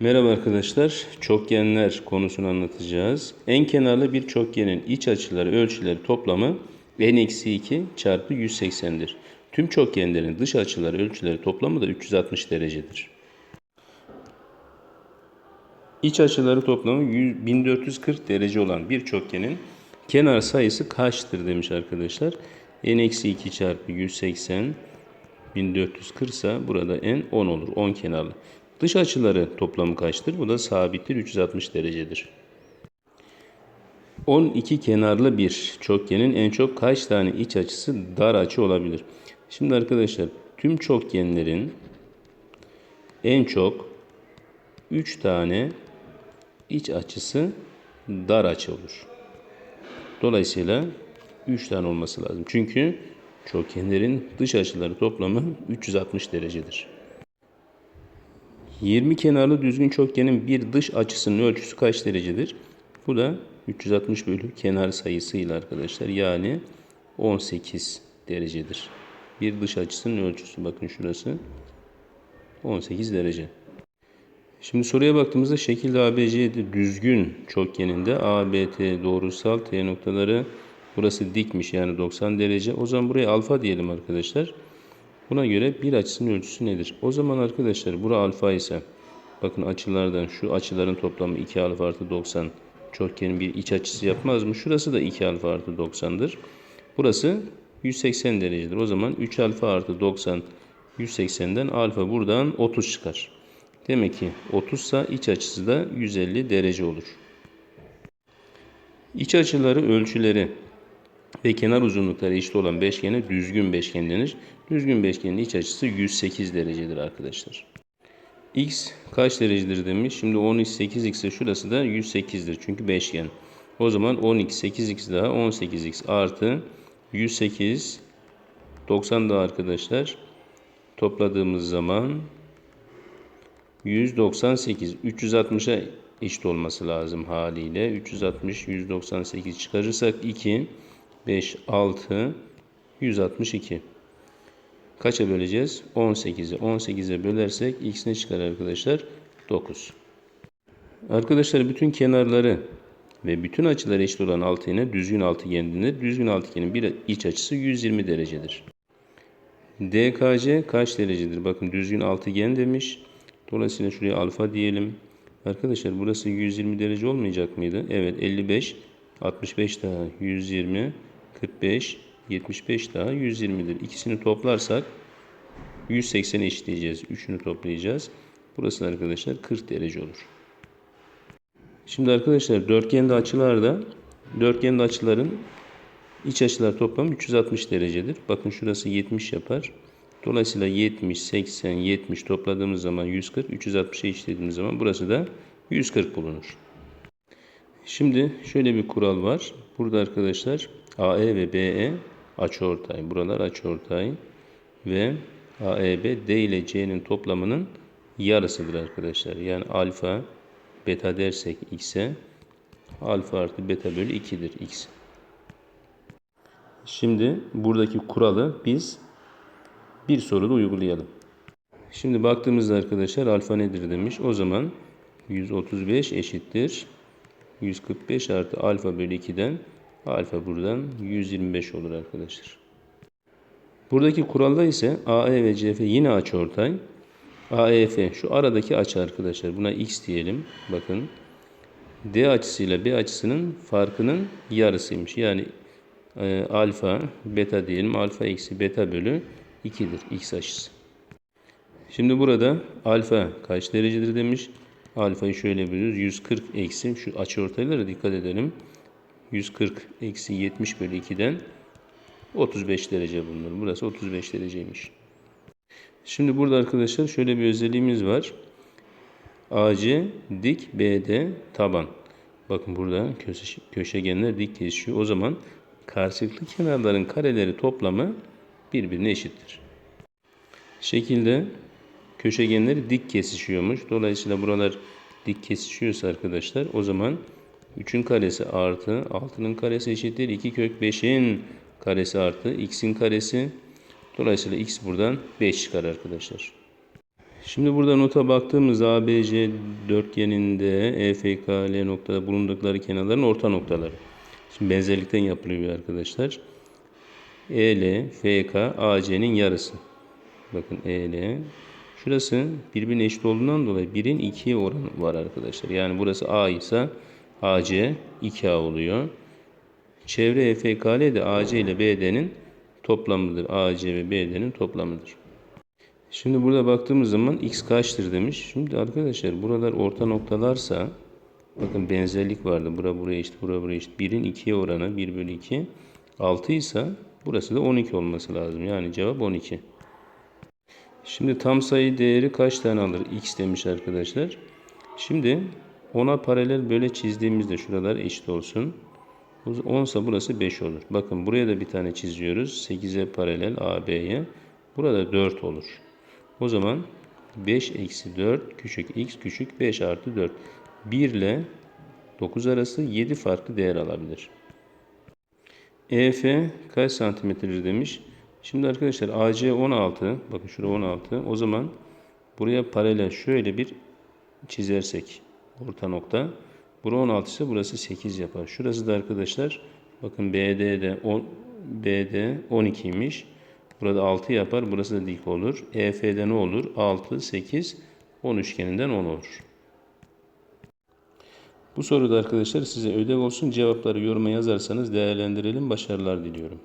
Merhaba arkadaşlar. Çokgenler konusunu anlatacağız. En kenarlı bir çokgenin iç açıları ölçüleri toplamı n-2 çarpı 180'dir. Tüm çokgenlerin dış açıları ölçüleri toplamı da 360 derecedir. İç açıları toplamı 100 1440 derece olan bir çokgenin kenar sayısı kaçtır demiş arkadaşlar. n-2 çarpı 180 1440 ise burada n 10 olur. 10 kenarlı. Dış açıları toplamı kaçtır? Bu da sabittir. 360 derecedir. 12 kenarlı bir çokgenin en çok kaç tane iç açısı dar açı olabilir? Şimdi arkadaşlar tüm çokgenlerin en çok 3 tane iç açısı dar açı olur. Dolayısıyla 3 tane olması lazım. Çünkü çokgenlerin dış açıları toplamı 360 derecedir. 20 kenarlı düzgün çokgenin bir dış açısının ölçüsü kaç derecedir? Bu da 360 bölü kenar sayısıyla arkadaşlar. Yani 18 derecedir. Bir dış açısının ölçüsü bakın şurası 18 derece. Şimdi soruya baktığımızda şekilde ABC düzgün çokgeninde ABT doğrusal T noktaları burası dikmiş yani 90 derece. O zaman buraya alfa diyelim arkadaşlar. Buna göre bir açısının ölçüsü nedir? O zaman arkadaşlar bura alfa ise bakın açılardan şu açıların toplamı 2 alfa artı 90 çokgenin bir iç açısı yapmaz mı? Şurası da 2 alfa artı 90'dır. Burası 180 derecedir. O zaman 3 alfa artı 90 180'den alfa buradan 30 çıkar. Demek ki 30 ise iç açısı da 150 derece olur. İç açıları ölçüleri ve kenar uzunlukları eşit olan beşgene düzgün beşgen denir. Düzgün beşgenin iç açısı 108 derecedir arkadaşlar. X kaç derecedir demiş. Şimdi 10x 8x ise şurası da 108'dir. Çünkü beşgen. O zaman 10x 8x daha 18x artı 108 90 daha arkadaşlar. Topladığımız zaman 198 360'a eşit olması lazım haliyle. 360 198 çıkarırsak 2 5 6 162. Kaça böleceğiz? 18'i. 18'e bölersek x ne çıkar arkadaşlar? 9. Arkadaşlar bütün kenarları ve bütün açıları eşit olan altıgene düzgün altıgen denir. Düzgün altıgenin bir iç açısı 120 derecedir. DKC kaç derecedir? Bakın düzgün altıgen demiş. Dolayısıyla şuraya alfa diyelim. Arkadaşlar burası 120 derece olmayacak mıydı? Evet 55, 65 daha 120, 45, 75 daha 120'dir. İkisini toplarsak 180'e eşitleyeceğiz. Üçünü toplayacağız. Burası arkadaşlar 40 derece olur. Şimdi arkadaşlar dörtgende açılarda dörtgende açıların iç açılar toplamı 360 derecedir. Bakın şurası 70 yapar. Dolayısıyla 70, 80, 70 topladığımız zaman 140, 360'a eşitlediğimiz zaman burası da 140 bulunur. Şimdi şöyle bir kural var. Burada arkadaşlar AE ve BE açıortay. Buralar açıortay ve AEB D ile C'nin toplamının yarısıdır arkadaşlar. Yani alfa beta dersek x'e alfa artı beta bölü 2'dir x. Şimdi buradaki kuralı biz bir soruda uygulayalım. Şimdi baktığımızda arkadaşlar alfa nedir demiş. O zaman 135 eşittir. 145 artı alfa bölü 2'den alfa buradan 125 olur arkadaşlar. Buradaki kuralda ise AE ve CF yine açıortay. AEF şu aradaki açı arkadaşlar. Buna x diyelim. Bakın. D açısıyla B açısının farkının yarısıymış. Yani e, alfa, beta diyelim. Alfa eksi beta bölü 2'dir x açısı. Şimdi burada alfa kaç derecedir demiş. Alfayı şöyle bölüyoruz. 140 eksi şu açıortaylara dikkat edelim. 140 eksi 70 bölü 2'den 35 derece bulunur. Burası 35 dereceymiş. Şimdi burada arkadaşlar şöyle bir özelliğimiz var. AC dik BD taban. Bakın burada köşe, köşegenler dik kesişiyor. O zaman karşılıklı kenarların kareleri toplamı birbirine eşittir. Şekilde köşegenleri dik kesişiyormuş. Dolayısıyla buralar dik kesişiyorsa arkadaşlar o zaman 3'ün karesi artı 6'nın karesi eşittir. 2 kök 5'in karesi artı x'in karesi. Dolayısıyla x buradan 5 çıkar arkadaşlar. Şimdi burada nota baktığımızda ABC dörtgeninde E, EFK, L noktada bulundukları kenarların orta noktaları. Şimdi benzerlikten yapılıyor arkadaşlar. EL, FK, AC'nin yarısı. Bakın EL. Şurası birbirine eşit olduğundan dolayı 1'in 2'ye oranı var arkadaşlar. Yani burası A ise AC 2A oluyor. Çevre EFKL de AC ile BD'nin toplamıdır. AC ve BD'nin toplamıdır. Şimdi burada baktığımız zaman x kaçtır demiş. Şimdi arkadaşlar buralar orta noktalarsa bakın benzerlik vardı. Bura buraya eşit, bura buraya eşit. 1'in 2'ye oranı 1 bölü 2. 6 ise burası da 12 olması lazım. Yani cevap 12. Şimdi tam sayı değeri kaç tane alır? X demiş arkadaşlar. Şimdi 10'a paralel böyle çizdiğimizde şuralar eşit olsun. 10 ise burası 5 olur. Bakın buraya da bir tane çiziyoruz. 8'e paralel AB'ye. Burada 4 olur. O zaman 5 eksi 4 küçük x küçük 5 artı 4. 1 ile 9 arası 7 farklı değer alabilir. EF kaç santimetredir demiş. Şimdi arkadaşlar AC 16. Bakın şurada 16. O zaman buraya paralel şöyle bir çizersek orta nokta. Bura 16 ise burası 8 yapar. Şurası da arkadaşlar bakın BD'de 10 BD 12'ymiş. Burada 6 yapar. Burası da dik olur. EF'de ne olur? 6, 8, 10 üçgeninden 10 olur. Bu soruda arkadaşlar size ödev olsun. Cevapları yoruma yazarsanız değerlendirelim. Başarılar diliyorum.